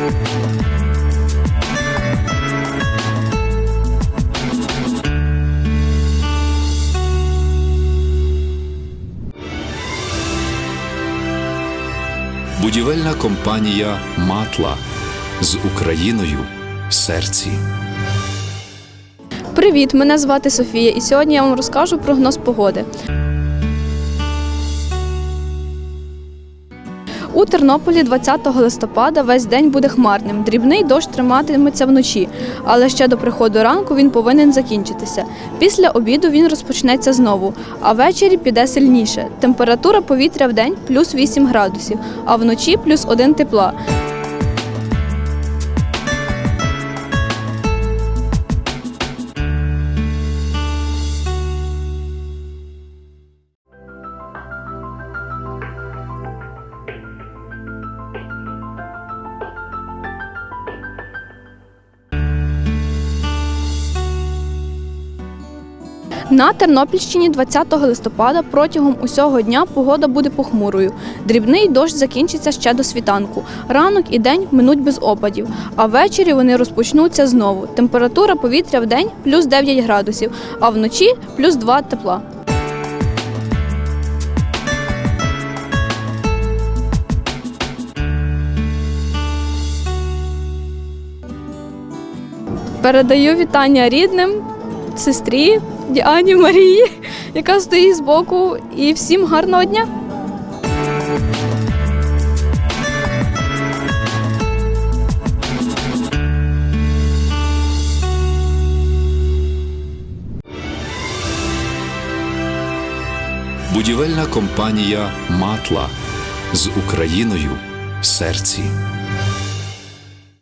Будівельна компанія Матла з Україною в серці. Привіт, мене звати Софія, і сьогодні я вам розкажу прогноз погоди. У Тернополі 20 листопада весь день буде хмарним. Дрібний дощ триматиметься вночі, але ще до приходу ранку він повинен закінчитися. Після обіду він розпочнеться знову, а ввечері піде сильніше. Температура повітря в день плюс 8 градусів, а вночі плюс 1 тепла. На Тернопільщині 20 листопада протягом усього дня погода буде похмурою. Дрібний дощ закінчиться ще до світанку. Ранок і день минуть без опадів, а ввечері вони розпочнуться знову. Температура повітря в день плюс 9 градусів, а вночі плюс 2 тепла. Передаю вітання рідним, сестрі Діані Марії, яка стоїть збоку, і всім гарного дня! Будівельна компанія Матла з Україною в серці.